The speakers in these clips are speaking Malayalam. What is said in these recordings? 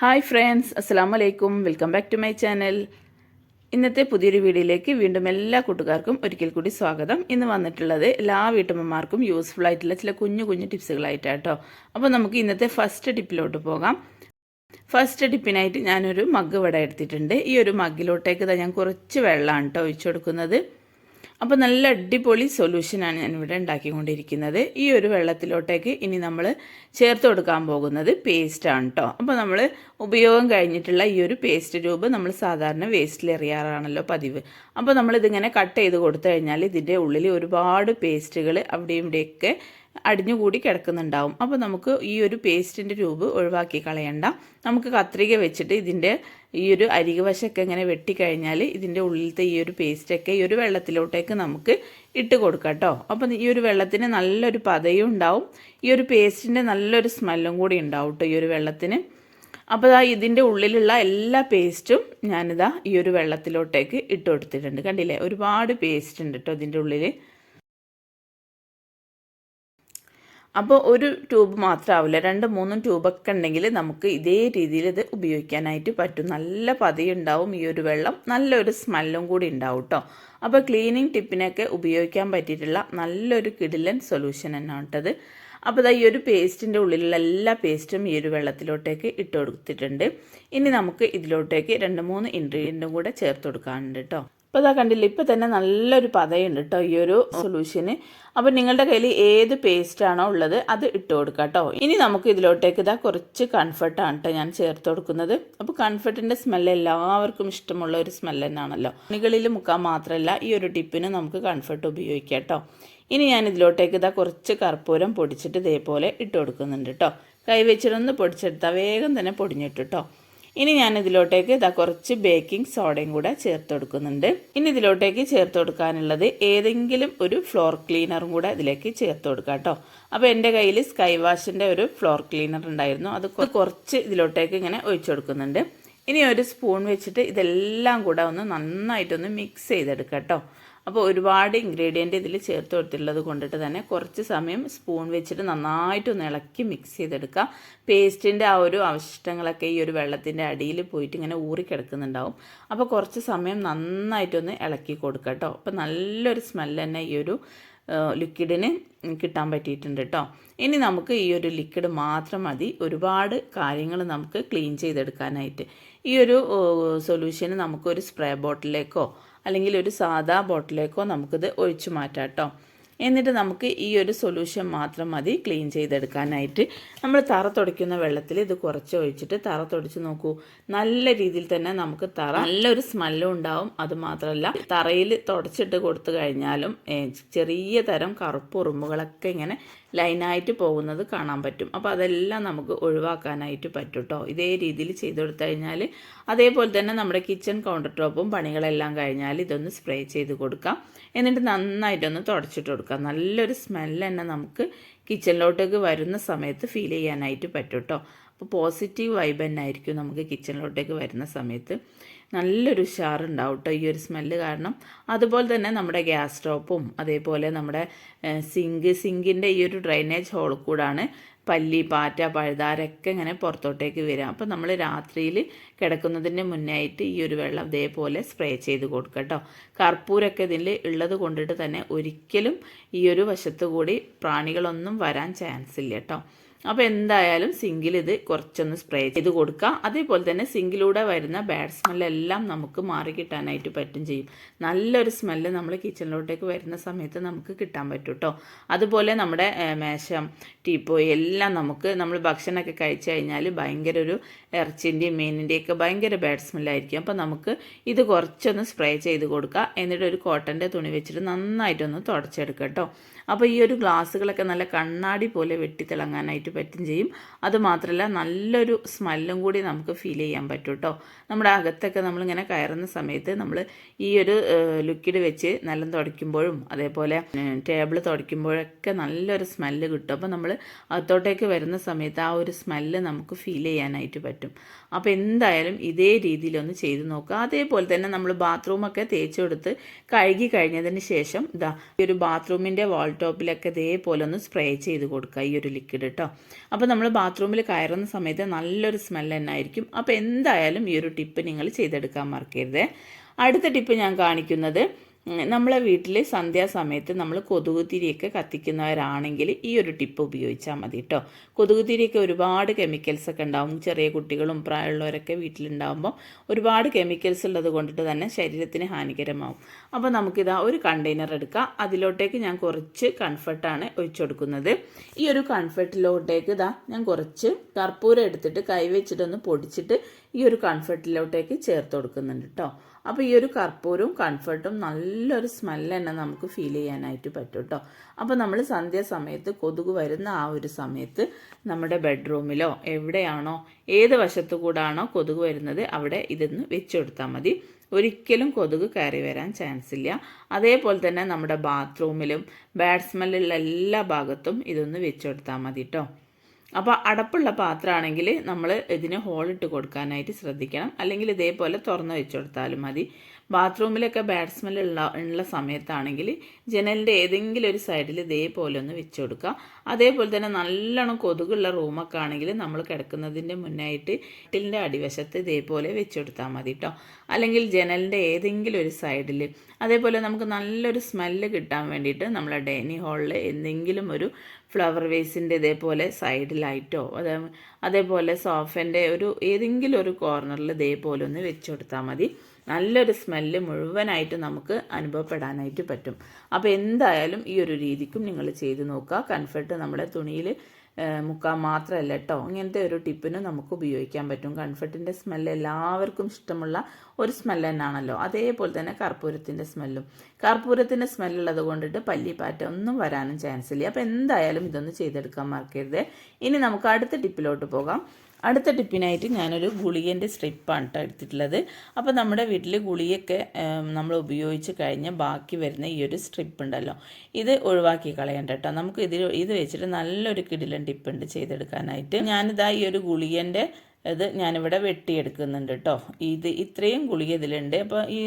ഹായ് ഫ്രണ്ട്സ് അസ്സാം വലൈക്കും welcome back to my channel. ഇന്നത്തെ പുതിയൊരു വീഡിയോയിലേക്ക് വീണ്ടും എല്ലാ കൂട്ടുകാർക്കും ഒരിക്കൽ കൂടി സ്വാഗതം. ഇന്ന് വന്നിട്ടുള്ളത് എല്ലാ വീട്ടമ്മമാർക്കും യൂസ്ഫുൾ ആയിട്ടുള്ള ചില കുഞ്ഞു കുഞ്ഞു ടിപ്സുകളായിട്ടാട്ടോ. അപ്പോൾ നമുക്ക് ഇന്നത്തെ ഫസ്റ്റ് ടിപ്പിലോട്ട് പോകാം. ഫസ്റ്റ് ടിപ്പിനായിട്ട് ഞാനൊരു മഗ് ഇവിടെ എടുത്തിട്ടുണ്ട്. ഈ ഒരു മഗ്ഗിലോട്ടേക്ക് ഞാൻ കുറച്ച് വെള്ളമാണ് കേട്ടോ ഒഴിച്ചു കൊടുക്കുന്നത്. അപ്പോൾ നല്ല അടിപൊളി സൊല്യൂഷനാണ് ഞാനിവിടെ ഉണ്ടാക്കിക്കൊണ്ടിരിക്കുന്നത്. ഈ ഒരു വെള്ളത്തിലോട്ടേക്ക് ഇനി നമ്മൾ ചേർത്ത് കൊടുക്കാൻ പോകുന്നത് പേസ്റ്റാണ് കേട്ടോ അപ്പോൾ നമ്മൾ ഉപയോഗം കഴിഞ്ഞിട്ടുള്ള ഈ ഒരു പേസ്റ്റ് രൂപം നമ്മൾ സാധാരണ വേസ്റ്റിൽ എറിയാറാണല്ലോ പതിവ്. അപ്പോൾ നമ്മളിതിങ്ങനെ കട്ട് ചെയ്ത് കൊടുത്തു കഴിഞ്ഞാൽ ഇതിന്റെ ഉള്ളിൽ ഒരുപാട് പേസ്റ്റുകൾ അവിടെയും ഇവിടെയൊക്കെ അടിഞ്ഞുകൂടി കിടക്കുന്നുണ്ടാവും. അപ്പോൾ നമുക്ക് ഈ ഒരു പേസ്റ്റിന്റെ ട്യൂബ് ഒഴിവാക്കി കളയണ്ട. നമുക്ക് കത്രിക വെച്ചിട്ട് ഇതിന്റെ ഈ ഒരു അരികു വശമൊക്കെ ഇങ്ങനെ വെട്ടിക്കഴിഞ്ഞാൽ ഇതിന്റെ ഉള്ളിലത്തെ ഈ ഒരു പേസ്റ്റൊക്കെ ഈ ഒരു വെള്ളത്തിലോട്ടേക്ക് നമുക്ക് ഇട്ട് കൊടുക്കാം കേട്ടോ. അപ്പം ഈ ഒരു വെള്ളത്തിന് നല്ലൊരു പതയും ഉണ്ടാവും. ഈ ഒരു പേസ്റ്റിന്റെ നല്ലൊരു സ്മെല്ലും കൂടി ഉണ്ടാവും കേട്ടോ ഈ ഒരു വെള്ളത്തിന്. അപ്പോൾ ഇതാ ഇതിന്റെ ഉള്ളിലുള്ള എല്ലാ പേസ്റ്റും ഞാനിതാ ഈ ഒരു വെള്ളത്തിലോട്ടേക്ക് ഇട്ട് കൊടുത്തിട്ടുണ്ട്. കണ്ടില്ലേ? ഒരുപാട് പേസ്റ്റ് ഉണ്ട് കേട്ടോ ഇതിന്റെ ഉള്ളിൽ അപ്പോൾ ഒരു ട്യൂബ് മാത്രമാവില്ല രണ്ട് മൂന്നും ട്യൂബൊക്കെ ഉണ്ടെങ്കിൽ നമുക്ക് ഇതേ രീതിയിൽ ഇത് ഉപയോഗിക്കാനായിട്ട് പറ്റും. നല്ല പതിയുണ്ടാവും ഈ ഒരു വെള്ളം. നല്ലൊരു സ്മെല്ലും കൂടി ഉണ്ടാവും കേട്ടോ അപ്പോൾ ക്ലീനിങ് ടിപ്പിനൊക്കെ ഉപയോഗിക്കാൻ പറ്റിയിട്ടുള്ള നല്ലൊരു കിടിലൻ സൊല്യൂഷൻ തന്നെയാണ് കേട്ടത് അപ്പോൾ ഇതാ ഈ ഒരു പേസ്റ്റിന്റെ ഉള്ളിലുള്ള എല്ലാ പേസ്റ്റും ഈ ഒരു വെള്ളത്തിലോട്ടേക്ക് ഇട്ട് കൊടുത്തിട്ടുണ്ട്. ഇനി നമുക്ക് ഇതിലോട്ടേക്ക് രണ്ട് മൂന്ന് ഇൻഗ്രീഡിയന്റും കൂടെ ചേർത്ത് കൊടുക്കാനുണ്ട് കേട്ടോ അപ്പോൾ ഇതാ കണ്ടില്ല ഇപ്പോൾ തന്നെ നല്ലൊരു പതയുണ്ട് കേട്ടോ ഈ ഒരു സൊല്യൂഷന് അപ്പോൾ നിങ്ങളുടെ കയ്യിൽ ഏത് പേസ്റ്റാണോ ഉള്ളത് അത് ഇട്ട് കൊടുക്കുക കേട്ടോ ഇനി നമുക്ക് ഇതിലോട്ടേക്ക് ഇതാ കുറച്ച് കൺഫർട്ടാണ് കേട്ടോ ഞാൻ ചേർത്ത് കൊടുക്കുന്നത്. അപ്പോൾ കൺഫർട്ടിന്റെ സ്മെല്ല് എല്ലാവർക്കും ഇഷ്ടമുള്ള ഒരു സ്മെല്ല് തന്നെയാണല്ലോ തുണികളിൽ മുക്കാൻ മാത്രമല്ല ഈ ഒരു ടിപ്പിന് നമുക്ക് കൺഫർട്ട് ഉപയോഗിക്കാം കേട്ടോ ഇനി ഞാൻ ഇതിലോട്ടേക്ക് ഇതാ കുറച്ച് കർപ്പൂരം പൊടിച്ചിട്ട് ഇതേപോലെ ഇട്ട് കൊടുക്കുന്നുണ്ട് കേട്ടോ കൈവച്ചിട്ടൊന്ന് പൊടിച്ചെടുത്താൽ വേഗം തന്നെ പൊടിഞ്ഞിട്ട് കേട്ടോ ഇനി ഞാൻ ഇതിലോട്ടേക്ക് ഇതാ കുറച്ച് ബേക്കിംഗ് സോഡയും കൂടെ ചേർത്ത് കൊടുക്കുന്നുണ്ട്. ഇനി ഇതിലോട്ടേക്ക് ചേർത്ത് കൊടുക്കാനുള്ളത് ഏതെങ്കിലും ഒരു ഫ്ലോർ ക്ലീനറും കൂടെ ഇതിലേക്ക് ചേർത്ത് കൊടുക്കാം കേട്ടോ. അപ്പോൾ എന്റെ കയ്യിൽ സ്കൈ വാഷിന്റെ ഒരു ഫ്ലോർ ക്ലീനർ ഉണ്ടായിരുന്നു. അത് കുറച്ച് ഇതിലോട്ടേക്ക് ഇങ്ങനെ ഒഴിച്ചു കൊടുക്കുന്നുണ്ട്. ഇനി ഒരു സ്പൂൺ വെച്ചിട്ട് ഇതെല്ലാം കൂടെ ഒന്ന് നന്നായിട്ടൊന്ന് മിക്സ് ചെയ്തെടുക്കാം കേട്ടോ. അപ്പോൾ ഒരുപാട് ഇൻഗ്രീഡിയന്റ് ഇതിൽ ചേർത്ത് കൊടുത്തിട്ടുള്ളത് കൊണ്ടിട്ട് തന്നെ കുറച്ച് സമയം സ്പൂൺ വെച്ചിട്ട് നന്നായിട്ടൊന്ന് ഇളക്കി മിക്സ് ചെയ്തെടുക്കുക. പേസ്റ്റിന്റെ ആ ഒരു അവശിഷ്ടങ്ങളൊക്കെ ഈ ഒരു വെള്ളത്തിന്റെ അടിയിൽ പോയിട്ട് ഇങ്ങനെ ഊറി കിടക്കുന്നുണ്ടാവും. അപ്പോൾ കുറച്ച് സമയം നന്നായിട്ടൊന്ന് ഇളക്കി കൊടുക്കുക കേട്ടോ അപ്പോൾ നല്ലൊരു സ്മെല്ല് തന്നെ ഈ ഒരു ലിക്വിഡിന് കിട്ടാൻ പറ്റിയിട്ടുണ്ട് കേട്ടോ ഇനി നമുക്ക് ഈ ഒരു ലിക്വിഡ് മാത്രം മതി. ഒരുപാട് കാര്യങ്ങൾ നമുക്ക് ക്ലീൻ ചെയ്തെടുക്കാനായിട്ട്. ഈ ഒരു സൊല്യൂഷന് നമുക്കൊരു സ്പ്രേ ബോട്ടിലേക്കോ അല്ലെങ്കിൽ ഒരു സാധാ ബോട്ടിലേക്കോ നമുക്കിത് ഒഴിച്ചു മാറ്റാം കേട്ടോ എന്നിട്ട് നമുക്ക് ഈ ഒരു സൊല്യൂഷൻ മാത്രം മതി ക്ലീൻ ചെയ്തെടുക്കാനായിട്ട്. നമ്മൾ തറ തുടയ്ക്കുന്ന വെള്ളത്തിൽ ഇത് കുറച്ച് ഒഴിച്ചിട്ട് തറ തുടച്ച് നോക്കൂ. നല്ല രീതിയിൽ തന്നെ നമുക്ക് തറ നല്ലൊരു സ്മെല്ലും ഉണ്ടാവും. അതുമാത്രമല്ല തറയിൽ തുടച്ചിട്ട് കൊടുത്തു കഴിഞ്ഞാലും ചെറിയ തരം കറുപ്പ് ഉറുമ്പുകളൊക്കെ ഇങ്ങനെ ലൈനായിട്ട് പോകുന്നത് കാണാൻ പറ്റും. അപ്പോൾ അതെല്ലാം നമുക്ക് ഒഴിവാക്കാനായിട്ട് പറ്റും കേട്ടോ ഇതേ രീതിയിൽ ചെയ്തു കൊടുത്തു കഴിഞ്ഞാൽ അതേപോലെ തന്നെ നമ്മുടെ കിച്ചൺ കൗണ്ടർ ടോപ്പും പണികളെല്ലാം കഴിഞ്ഞാൽ ഇതൊന്ന് സ്പ്രേ ചെയ്ത് കൊടുക്കാം. എന്നിട്ട് നന്നായിട്ടൊന്ന് തുടച്ചിട്ട് കൊടുക്കാം. നല്ലൊരു സ്മെല്ല് തന്നെ നമുക്ക് കിച്ചണിലോട്ടേക്ക് വരുന്ന സമയത്ത് ഫീൽ ചെയ്യാനായിട്ട് പറ്റും കേട്ടോ അപ്പോൾ പോസിറ്റീവ് വൈബ് തന്നെ ആയിരിക്കും നമുക്ക് കിച്ചണിലോട്ടേക്ക് വരുന്ന സമയത്ത്. നല്ലൊരു ഉഷാറുണ്ടാവും കേട്ടോ ഈ ഒരു സ്മെല്ല് കാരണം. അതുപോലെ തന്നെ നമ്മുടെ ഗ്യാസ് സ്റ്റോപ്പും അതേപോലെ നമ്മുടെ സിങ്ക് സിങ്കിന്റെ ഈ ഒരു ഡ്രൈനേജ് ഹോൾ കൂടാണ് പല്ലി പാറ്റ പഴുതാരൊക്കെ ഇങ്ങനെ പുറത്തോട്ടേക്ക് വരാം അപ്പോൾ നമ്മൾ രാത്രിയിൽ കിടക്കുന്നതിന് മുന്നേ ആയിട്ട് ഈ ഒരു വെള്ളം ഇതേപോലെ സ്പ്രേ ചെയ്ത് കൊടുക്കുക കേട്ടോ കർപ്പൂരൊക്കെ ഇതിൽ ഉള്ളത് കൊണ്ടിട്ട് തന്നെ ഒരിക്കലും ഈ ഒരു വശത്തു കൂടി പ്രാണികളൊന്നും വരാൻ ചാൻസ് ഇല്ല കേട്ടോ അപ്പോൾ എന്തായാലും സിങ്കിൽ ഇത് കുറച്ചൊന്ന് സ്പ്രേ ചെയ്ത് കൊടുക്കാം. അതേപോലെ തന്നെ സിങ്കിലൂടെ വരുന്ന ബാഡ് സ്മെല്ലെല്ലാം നമുക്ക് മാറി കിട്ടാനായിട്ട് പറ്റും ചെയ്യും. നല്ലൊരു സ്മെല്ല് നമ്മൾ കിച്ചണിലോട്ടേക്ക് വരുന്ന സമയത്ത് നമുക്ക് കിട്ടാൻ പറ്റും കേട്ടോ അതുപോലെ നമ്മുടെ മേശം ടീപ്പോയി എല്ലാം നമുക്ക് നമ്മൾ ഭക്ഷണമൊക്കെ കഴിച്ചു കഴിഞ്ഞാൽ ഭയങ്കര ഒരു ഇറച്ചിന്റെയും മീനിന്റെയൊക്കെ ഭയങ്കര ബാഡ് സ്മെല്ലായിരിക്കും. അപ്പോൾ നമുക്ക് ഇത് കുറച്ചൊന്ന് സ്പ്രേ ചെയ്ത് കൊടുക്കുക എന്നിട്ട് ഒരു കോട്ടന്റെ തുണി വെച്ചിട്ട് നന്നായിട്ടൊന്ന് തുടച്ചെടുക്കുക കേട്ടോ അപ്പോൾ ഈ ഒരു ഗ്ലാസ്സുകളൊക്കെ നല്ല കണ്ണാടി പോലെ വെട്ടിത്തിളങ്ങാനായിട്ട് പറ്റും ചെയ്യും. അതുമാത്രമല്ല നല്ലൊരു സ്മെല്ലും കൂടി നമുക്ക് ഫീൽ ചെയ്യാൻ പറ്റും കേട്ടോ നമ്മുടെ അകത്തൊക്കെ നമ്മളിങ്ങനെ കയറുന്ന സമയത്ത് നമ്മൾ ഈ ഒരു ലിക്വിഡ് വെച്ച് നല്ലം തുടയ്ക്കുമ്പോഴും അതേപോലെ ടേബിൾ തുടയ്ക്കുമ്പോഴൊക്കെ നല്ലൊരു സ്മെല്ല് കിട്ടും. അപ്പോൾ നമ്മൾ അകത്തോട്ടേക്ക് വരുന്ന സമയത്ത് ആ ഒരു സ്മെല്ല് നമുക്ക് ഫീൽ ചെയ്യാനായിട്ട് പറ്റും. അപ്പോൾ എന്തായാലും ഇതേ രീതിയിലൊന്ന് ചെയ്ത് നോക്കുക. അതേപോലെ തന്നെ നമ്മൾ ബാത്റൂമൊക്കെ തേച്ച് കൊടുത്ത് കഴുകി കഴിഞ്ഞതിന് ശേഷം ഇതാ ഈ ഒരു ബാത്റൂമിന്റെ വാൾ ടോപ്പിലൊക്കെ ഇതേപോലെ ഒന്ന് സ്പ്രേ ചെയ്ത് കൊടുക്കുക ഈ ഒരു ലിക്വിഡ് കേട്ടോ അപ്പോൾ നമ്മൾ ബാത്റൂമിൽ കയറുന്ന സമയത്ത് നല്ലൊരു സ്മെൽ തന്നെ ആയിരിക്കും അപ്പോൾ എന്തായാലും ഈ ഒരു ടിപ്പ് നിങ്ങൾ ചെയ്തെടുക്കാൻ മറക്കരുത്. അടുത്ത ടിപ്പ് ഞാൻ കാണിക്കുന്നത് നമ്മളെ വീട്ടിൽ സന്ധ്യാസമയത്ത് നമ്മൾ കൊതുകുതിരിയൊക്കെ കത്തിക്കുന്നവരാണെങ്കിൽ ഈ ഒരു ടിപ്പ് ഉപയോഗിച്ചാൽ മതി കേട്ടോ കൊതുകുതിരിയൊക്കെ ഒരുപാട് കെമിക്കൽസ് ഒക്കെ ഉണ്ടാവും. ചെറിയ കുട്ടികളും പ്രായമുള്ളവരൊക്കെ വീട്ടിലുണ്ടാകുമ്പോൾ ഒരുപാട് കെമിക്കൽസ് ഉള്ളത് കൊണ്ടിട്ട് തന്നെ ശരീരത്തിന് ഹാനികരമാവും. അപ്പോൾ നമുക്കിതാ ഒരു കണ്ടെയ്നർ എടുക്കാം. അതിലോട്ടേക്ക് ഞാൻ കുറച്ച് കൺഫർട്ടാണ് ഒഴിച്ചു കൊടുക്കുന്നത്. ഈ ഒരു കൺഫർട്ടിലോട്ടേക്ക് ഇതാ ഞാൻ കുറച്ച് കർപ്പൂരം എടുത്തിട്ട് കൈവച്ചിട്ടൊന്ന് പൊടിച്ചിട്ട് ഈ ഒരു കൺഫർട്ടിലോട്ടേക്ക് ചേർത്ത് കൊടുക്കുന്നുണ്ട് കേട്ടോ അപ്പോൾ ഈ ഒരു കർപ്പൂരവും കംഫർട്ടും നല്ലൊരു സ്മെല്ല് തന്നെ നമുക്ക് ഫീൽ ചെയ്യാനായിട്ട് പറ്റും കേട്ടോ അപ്പോൾ നമ്മൾ സന്ധ്യാസമയത്ത് കൊതുക് വരുന്ന ആ ഒരു സമയത്ത് നമ്മുടെ ബെഡ്റൂമിലോ എവിടെയാണോ ഏത് വശത്തു കൂടാണോ കൊതുക് വരുന്നത് അവിടെ ഇതൊന്ന് വെച്ചെടുത്താൽ മതി. ഒരിക്കലും കൊതുക് കയറി വരാൻ ചാൻസ് ഇല്ല. അതേപോലെ തന്നെ നമ്മുടെ ബാത്റൂമിലും ബാഡ് സ്മെല്ലുള്ള എല്ലാ ഭാഗത്തും ഇതൊന്ന് വെച്ചെടുത്താൽ മതി കേട്ടോ അപ്പോൾ അടപ്പുള്ള പാത്രമാണെങ്കിൽ നമ്മൾ ഇതിന് ഹോളിട്ട് കൊടുക്കാനായിട്ട് ശ്രദ്ധിക്കണം. അല്ലെങ്കിൽ ഇതേപോലെ തുറന്ന് വെച്ച് കൊടുത്താലും മതി. ബാത്റൂമിലൊക്കെ ബാറ്റ്സ്മെന്റ് ഉള്ള ഉള്ള സമയത്താണെങ്കിൽ ജനലിന്റെ ഏതെങ്കിലും ഒരു സൈഡിൽ ഇതേപോലെ ഒന്ന് വെച്ച് കൊടുക്കുക. അതേപോലെ തന്നെ നല്ലോണം കൊതുകുള്ള റൂമൊക്കെ ആണെങ്കിൽ നമ്മൾ കിടക്കുന്നതിന്റെ മുന്നായിട്ട് വീട്ടിലിന്റെ അടിവശത്ത് ഇതേപോലെ വെച്ച് കൊടുത്താൽ മതി കേട്ടോ അല്ലെങ്കിൽ ജനലിന്റെ ഏതെങ്കിലും ഒരു സൈഡിൽ. അതേപോലെ നമുക്ക് നല്ലൊരു സ്മെല്ല് കിട്ടാൻ വേണ്ടിയിട്ട് നമ്മളെ ഡൈനിങ് ഹാളിൽ എന്തെങ്കിലും ഒരു ഫ്ലവർ വേസിന്റെ ഇതേപോലെ സൈഡിലായിട്ടോ അതേ അതേപോലെ സോഫന്റെ ഒരു ഏതെങ്കിലും ഒരു കോർണറിൽ ഇതേപോലെ ഒന്ന് വെച്ച് കൊടുത്താൽ മതി. നല്ലൊരു സ്മെല്ല് മുഴുവനായിട്ട് നമുക്ക് അനുഭവപ്പെടാനായിട്ട് പറ്റും. അപ്പോൾ എന്തായാലും ഈ ഒരു രീതിക്കും നിങ്ങൾ ചെയ്ത് നോക്കുക. കൺഫർട്ട് നമ്മുടെ തുണിയിൽ മുക്കാൻ മാത്രമല്ല കേട്ടോ ഇങ്ങനത്തെ ഒരു ടിപ്പിനും നമുക്ക് ഉപയോഗിക്കാൻ പറ്റും. കൺഫർട്ടിന്റെ സ്മെല്ല് എല്ലാവർക്കും ഇഷ്ടമുള്ള ഒരു സ്മെല്ല് തന്നെയാണല്ലോ അതേപോലെ തന്നെ കർപ്പൂരത്തിന്റെ സ്മെല്ലും കർപ്പൂരത്തിന്റെ സ്മെല്ലുള്ളത് കൊണ്ടിട്ട് പല്ലിപ്പാറ്റ ഒന്നും വരാനും ചാൻസ് ഇല്ല. അപ്പോൾ എന്തായാലും ഇതൊന്ന് ചെയ്തെടുക്കാൻ മറക്കരുത്. ഇനി നമുക്ക് അടുത്ത ടിപ്പിലോട്ട് പോകാം. അടുത്ത ടിപ്പിനായിട്ട് ഞാനൊരു ഗുളികന്റെ സ്ട്രിപ്പാണ് കേട്ടോ എടുത്തിട്ടുള്ളത്. അപ്പോൾ നമ്മുടെ വീട്ടിൽ ഗുളിയൊക്കെ നമ്മൾ ഉപയോഗിച്ച് കഴിഞ്ഞ് ബാക്കി വരുന്ന ഈ ഒരു സ്ട്രിപ്പ് ഉണ്ടല്ലോ ഇത് ഒഴിവാക്കി കളയണ്ട കേട്ടോ നമുക്ക് ഇതിൽ ഇത് വെച്ചിട്ട് നല്ലൊരു കിടിലൻ ടിപ്പ് ഉണ്ട് ചെയ്തെടുക്കാനായിട്ട്. ഞാനിതാ ഈ ഒരു ഗുളികന്റെ ഇത് ഞാനിവിടെ വെട്ടിയെടുക്കുന്നുണ്ട് കേട്ടോ ഇത് ഇത്രയും ഗുളിക ഇതിലുണ്ട്. അപ്പോൾ ഈ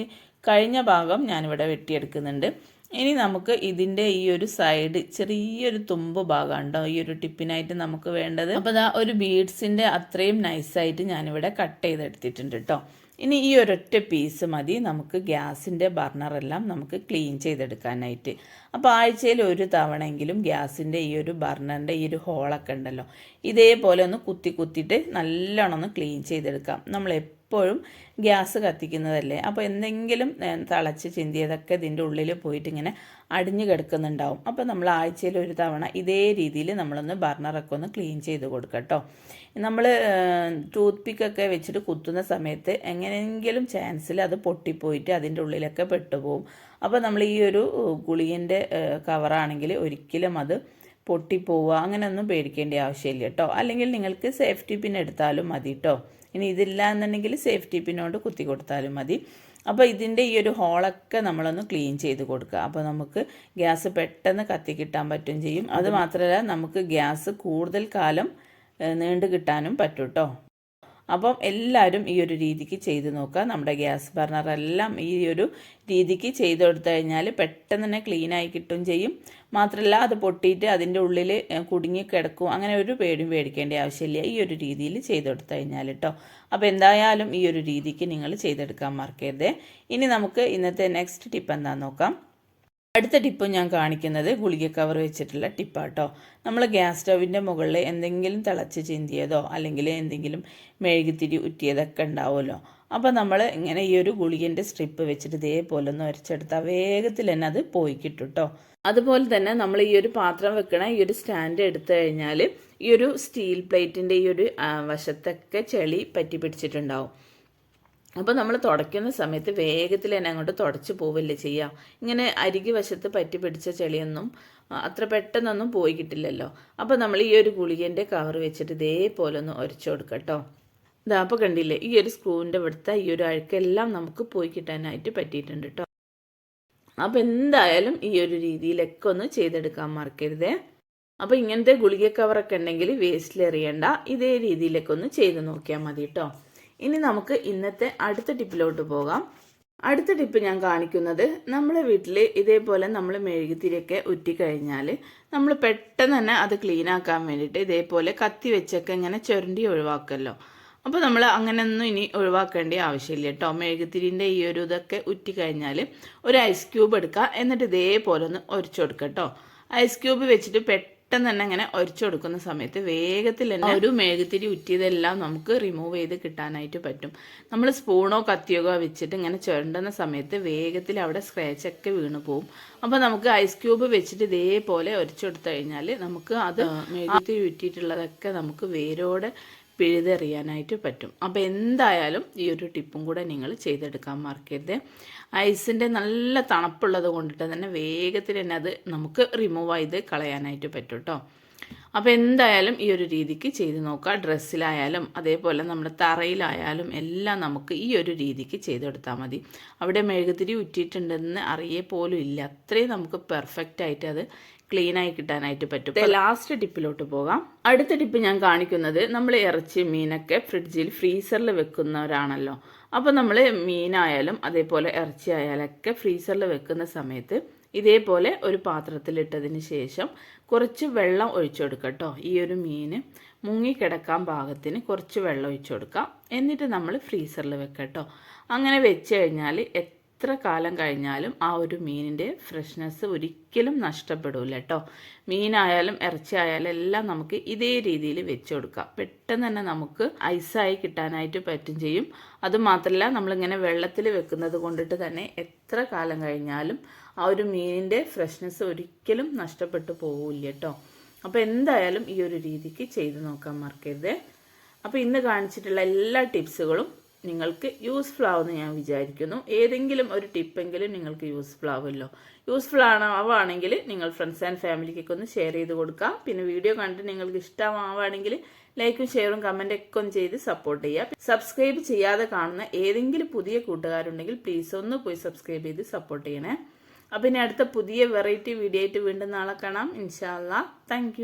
കഴിഞ്ഞ ഭാഗം ഞാനിവിടെ വെട്ടിയെടുക്കുന്നുണ്ട്. ഇനി നമുക്ക് ഇതിന്റെ ഈ ഒരു സൈഡ് ചെറിയൊരു തുമ്പ് ഭാഗം ഉണ്ടോ ഈ ഒരു ടിപ്പിനായിട്ട് നമുക്ക് വേണ്ടത് അപ്പോൾ ദാ ഒരു ബീഡ്സിന്റെ അത്രയും നൈസായിട്ട് ഞാനിവിടെ കട്ട് ചെയ്തെടുത്തിട്ടുണ്ട് കേട്ടോ ഇനി ഈ ഒരൊറ്റ പീസ് മതി. നമുക്ക് ഗ്യാസിന്റെ ബർണറെല്ലാം നമുക്ക് ക്ലീൻ ചെയ്തെടുക്കാനായിട്ട്. അപ്പോൾ ആഴ്ചയിൽ ഒരു തവണയെങ്കിലും ഗ്യാസിന്റെ ഈ ഒരു ബർണറിന്റെ ഈ ഒരു ഹോളൊക്കെ ഉണ്ടല്ലോ ഇതേപോലെ ഒന്ന് കുത്തി കുത്തിയിട്ട് നല്ലോണം ഒന്ന് ക്ലീൻ ചെയ്തെടുക്കാം. നമ്മൾ എപ്പോഴും ഗ്യാസ് കത്തിക്കുന്നതല്ലേ? അപ്പോൾ എന്തെങ്കിലും തിളച്ച് ചിന്തിയതൊക്കെ ഇതിന്റെ ഉള്ളിൽ പോയിട്ട് ഇങ്ങനെ അടിഞ്ഞു കിടക്കുന്നുണ്ടാവും. അപ്പോൾ നമ്മൾ ആഴ്ചയിൽ ഒരു തവണ ഇതേ രീതിയിൽ നമ്മളൊന്ന് ബർണറൊക്കെ ഒന്ന് ക്ലീൻ ചെയ്ത് കൊടുക്കട്ടോ കേട്ടോ നമ്മൾ ടൂത്ത് പിക്കൊക്കെ വെച്ചിട്ട് കുത്തുന്ന സമയത്ത് എങ്ങനെയെങ്കിലും ചാൻസിൽ അത് പൊട്ടിപ്പോയിട്ട് അതിന്റെ ഉള്ളിലൊക്കെ പെട്ടുപോകും അപ്പോൾ നമ്മൾ ഈ ഒരു ഗുളികന്റെ കവറാണെങ്കിൽ ഒരിക്കലും അത് പൊട്ടിപ്പോവുക അങ്ങനെയൊന്നും പേടിക്കേണ്ട ആവശ്യമില്ല കേട്ടോ അല്ലെങ്കിൽ നിങ്ങൾക്ക് സേഫ്റ്റി പിൻ എടുത്താലും മതി കേട്ടോ ഇനി ഇതില്ല എന്നുണ്ടെങ്കിൽ സേഫ്റ്റി പിന്നോട് കുത്തി കൊടുത്താലും മതി. അപ്പോൾ ഇതിന്റെ ഈ ഒരു ഹോളൊക്കെ നമ്മളൊന്ന് ക്ലീൻ ചെയ്ത് കൊടുക്കുക. അപ്പോൾ നമുക്ക് ഗ്യാസ് പെട്ടെന്ന് കത്തി കിട്ടാൻ പറ്റും ചെയ്യും. അത് മാത്രമല്ല നമുക്ക് ഗ്യാസ് കൂടുതൽ കാലം നീണ്ടു കിട്ടാനും പറ്റും കേട്ടോ അപ്പം എല്ലാവരും ഈ ഒരു രീതിക്ക് ചെയ്ത് നോക്കുക. നമ്മുടെ ഗ്യാസ് ബർണറെല്ലാം ഈ ഒരു രീതിക്ക് ചെയ്ത് കൊടുത്തു കഴിഞ്ഞാൽ പെട്ടെന്ന് തന്നെ ക്ലീനായി കിട്ടും ചെയ്യും. മാത്രമല്ല അത് പൊട്ടിയിട്ട് അതിന്റെ ഉള്ളിൽ കുടുങ്ങി കിടക്കും. അങ്ങനെ ഒരു പേടിയും പേടിക്കേണ്ട ആവശ്യമില്ല. ഈ ഒരു രീതിയിൽ ചെയ്ത് കൊടുത്തു കഴിഞ്ഞാൽ കേട്ടോ അപ്പോൾ എന്തായാലും ഈ ഒരു രീതിക്ക് നിങ്ങൾ ചെയ്തെടുക്കാൻ മറക്കരുത്. ഇനി നമുക്ക് ഇന്നത്തെ നെക്സ്റ്റ് ടിപ്പ് എന്താണെന്ന് നോക്കാം. അടുത്ത ടിപ്പ് ഞാൻ കാണിക്കുന്നത് ഗുളിക കവർ വെച്ചിട്ടുള്ള ടിപ്പാട്ടോ. നമ്മൾ ഗ്യാസ് സ്റ്റൗവിന്റെ മുകളിൽ എന്തെങ്കിലും തിളച്ച് ചിന്തിയതോ അല്ലെങ്കിൽ എന്തെങ്കിലും മെഴുകുതിരി ഉറ്റിയതൊക്കെ ഉണ്ടാവുമല്ലോ. അപ്പോൾ നമ്മൾ ഇങ്ങനെ ഈ ഒരു ഗുളികന്റെ സ്ട്രിപ്പ് വെച്ചിട്ട് ഇതേപോലെ ഒന്ന് വരച്ചെടുത്താൽ വേഗത്തിൽ തന്നെ അത് പോയി കിട്ടും കേട്ടോ അതുപോലെ തന്നെ നമ്മൾ ഈ ഒരു പാത്രം വെക്കണ ഈ ഒരു സ്റ്റാൻഡ് എടുത്തു കഴിഞ്ഞാൽ ഈ ഒരു സ്റ്റീൽ പ്ലേറ്റിന്റെ ഈ ഒരു വശത്തൊക്കെ ചെളി പറ്റി പിടിച്ചിട്ടുണ്ടാവും. അപ്പോൾ നമ്മൾ തുടയ്ക്കുന്ന സമയത്ത് വേഗത്തിൽ തന്നെ അങ്ങോട്ട് തുടച്ച് പോവല്ലേ ചെയ്യുക ഇങ്ങനെ അരികി വശത്ത് പറ്റി പിടിച്ച ചെളിയൊന്നും അത്ര പെട്ടെന്നൊന്നും പോയി കിട്ടില്ലല്ലോ. അപ്പോൾ നമ്മൾ ഈ ഒരു ഗുളികന്റെ കവർ വെച്ചിട്ട് ഇതേപോലെ ഒന്ന് ഒരച്ചു കൊടുക്കുക കേട്ടോ ഇതാ അപ്പോൾ കണ്ടില്ലേ ഈ ഒരു സ്ക്രൂവിന്റെ ഇവിടുത്തെ ഈ ഒരു അഴുക്കെല്ലാം നമുക്ക് പോയി കിട്ടാനായിട്ട് പറ്റിയിട്ടുണ്ട് കേട്ടോ അപ്പോൾ എന്തായാലും ഈ ഒരു രീതിയിലൊക്കെ ഒന്ന് ചെയ്തെടുക്കാൻ മറക്കരുതേ. അപ്പോൾ ഇങ്ങനത്തെ ഗുളിക കവറൊക്കെ ഉണ്ടെങ്കിൽ വേസ്റ്റിൽ എറിയണ്ട. ഇതേ രീതിയിലൊക്കെ ഒന്ന് ചെയ്ത് നോക്കിയാൽ മതി കേട്ടോ ഇനി നമുക്ക് ഇന്നത്തെ അടുത്ത ടിപ്പിലോട്ട് പോകാം. അടുത്ത ടിപ്പ് ഞാൻ കാണിക്കുന്നത് നമ്മളെ വീട്ടിൽ ഇതേപോലെ നമ്മൾ മെഴുകുതിരിയൊക്കെ ഉറ്റിക്കഴിഞ്ഞാൽ നമ്മൾ പെട്ടെന്ന് തന്നെ അത് ക്ലീൻ ആക്കാൻ വേണ്ടിയിട്ട് ഇതേപോലെ കത്തി വെച്ചൊക്കെ ഇങ്ങനെ ചുരണ്ടി ഒഴിവാക്കല്ലോ. അപ്പോൾ നമ്മൾ അങ്ങനെയൊന്നും ഇനി ഒഴിവാക്കേണ്ട ആവശ്യമില്ല കേട്ടോ. മെഴുകുതിരിന്റെ ഈ ഒരു ഇതൊക്കെ ഉറ്റിക്കഴിഞ്ഞാൽ ഒരു ഐസ് ക്യൂബ് എടുക്കുക എന്നിട്ട് ഇതേപോലെ ഒന്ന് ഉരച്ചു കൊടുക്കുക കേട്ടോ. ഐസ് ക്യൂബ് വെച്ചിട്ട് പെട്ടെന്ന് തന്നെ അങ്ങനെ ഒരച്ചു കൊടുക്കുന്ന സമയത്ത് വേഗത്തിൽ തന്നെ ഒരു മെഴുകുതിരി ഉറ്റിയതെല്ലാം നമുക്ക് റിമൂവ് ചെയ്ത് കിട്ടാനായിട്ട് പറ്റും. നമ്മൾ സ്പൂണോ കത്തിയോ വെച്ചിട്ട് ഇങ്ങനെ ചുരണ്ടുന്ന സമയത്ത് വേഗത്തിൽ അവിടെ സ്ക്രാച്ച് ഒക്കെ വീണ് പോകും അപ്പോൾ നമുക്ക് ഐസ് ക്യൂബ് വെച്ചിട്ട് ഇതേപോലെ ഒരച്ചു കൊടുത്തു കഴിഞ്ഞാൽ നമുക്ക് അത് മെഴുകുതിരി ഉറ്റിയിട്ടുള്ളതൊക്കെ നമുക്ക് വേരോടെ പിഴുതെറിയാനായിട്ട് പറ്റും. അപ്പോൾ എന്തായാലും ഈ ഒരു ടിപ്പും കൂടെ നിങ്ങൾ ചെയ്തെടുക്കാൻ മറക്കരുത്. ഐസിന്റെ നല്ല തണുപ്പുള്ളത് കൊണ്ടിട്ട് തന്നെ വേഗത്തിൽ തന്നെ അത് നമുക്ക് റിമൂവ് ചെയ്ത് കളയാനായിട്ട് പറ്റും കേട്ടോ അപ്പോൾ എന്തായാലും ഈ ഒരു രീതിക്ക് ചെയ്ത് നോക്കുക. ഡ്രസ്സിലായാലും അതേപോലെ നമ്മുടെ തറയിലായാലും എല്ലാം നമുക്ക് ഈ ഒരു രീതിക്ക് ചെയ്തെടുത്താൽ മതി. അവിടെ മെഴുകുതിരി ഉറ്റിയിട്ടുണ്ടെന്ന് അറിയേ പോലും ഇല്ല. അത്രയും നമുക്ക് പെർഫെക്റ്റ് ആയിട്ട് അത് ക്ലീൻ ആയി കിട്ടാനായിട്ട് പറ്റും. ലാസ്റ്റ് ടിപ്പിലോട്ട് പോകാം. അടുത്ത ടിപ്പ് ഞാൻ കാണിക്കുന്നത് നമ്മൾ ഇറച്ചി മീനൊക്കെ ഫ്രിഡ്ജിൽ ഫ്രീസറിൽ വെക്കുന്നവരാണല്ലോ. അപ്പോൾ നമ്മൾ മീനായാലും അതേപോലെ ഇറച്ചി ആയാലൊക്കെ ഫ്രീസറിൽ വെക്കുന്ന സമയത്ത് ഇതേപോലെ ഒരു പാത്രത്തിലിട്ടതിന് ശേഷം കുറച്ച് വെള്ളം ഒഴിച്ചു കൊടുക്കുക കേട്ടോ ഈ ഒരു മീൻ മുങ്ങിക്കിടക്കാൻ ഭാഗത്തിന് കുറച്ച് വെള്ളം ഒഴിച്ചു കൊടുക്കാം. എന്നിട്ട് നമ്മൾ ഫ്രീസറിൽ വെക്കാം കേട്ടോ അങ്ങനെ വെച്ച് കഴിഞ്ഞാൽ എത്ര കാലം കഴിഞ്ഞാലും ആ ഒരു മീനിന്റെ ഫ്രഷ്നെസ് ഒരിക്കലും നഷ്ടപ്പെടില്ല കേട്ടോ മീനായാലും ഇറച്ചി ആയാലും എല്ലാം നമുക്ക് ഇതേ രീതിയിൽ വെച്ച് കൊടുക്കാം. പെട്ടെന്ന് തന്നെ നമുക്ക് ഐസായി കിട്ടാനായിട്ട് പറ്റും ചെയ്യും. അതുമാത്രമല്ല നമ്മളിങ്ങനെ വെള്ളത്തിൽ വെക്കുന്നത് കൊണ്ടിട്ട് തന്നെ എത്ര കാലം കഴിഞ്ഞാലും ആ ഒരു മീനിന്റെ ഫ്രഷ്നെസ് ഒരിക്കലും നഷ്ടപ്പെട്ടു പോവില്ല കേട്ടോ അപ്പോൾ എന്തായാലും ഈ ഒരു രീതിക്ക് ചെയ്ത് നോക്കാൻ മറക്കരുത്. അപ്പോൾ ഇന്ന് കാണിച്ചിട്ടുള്ള എല്ലാ ടിപ്സുകളും നിങ്ങൾക്ക് യൂസ്ഫുൾ ആവുമെന്ന് ഞാൻ വിചാരിക്കുന്നു. ഏതെങ്കിലും ഒരു ടിപ്പെങ്കിലും നിങ്ങൾക്ക് യൂസ്ഫുൾ ആവുമല്ലോ. യൂസ്ഫുൾ ആണ് ആവുകയാണെങ്കിൽ നിങ്ങൾ ഫ്രണ്ട്സ് ആൻഡ് ഫാമിലിക്കൊക്കെ ഒന്ന് ഷെയർ ചെയ്ത് കൊടുക്കുക പിന്നെ വീഡിയോ കണ്ടിട്ട് നിങ്ങൾക്ക് ഇഷ്ടമാവുകയാണെങ്കിൽ ലൈക്കും ഷെയറും കമന്റൊക്കെ ഒന്ന് ചെയ്ത് സപ്പോർട്ട് ചെയ്യുക. സബ്സ്ക്രൈബ് ചെയ്യാതെ കാണുന്ന ഏതെങ്കിലും പുതിയ കൂട്ടുകാരുണ്ടെങ്കിൽ പ്ലീസ് ഒന്ന് പോയി സബ്സ്ക്രൈബ് ചെയ്ത് സപ്പോർട്ട് ചെയ്യണേ. അപ്പം ഇനി അടുത്ത പുതിയ വെറൈറ്റി വീഡിയോ ആയിട്ട് വീണ്ടും നാളെ കാണാം. ഇൻഷാല്ല താങ്ക്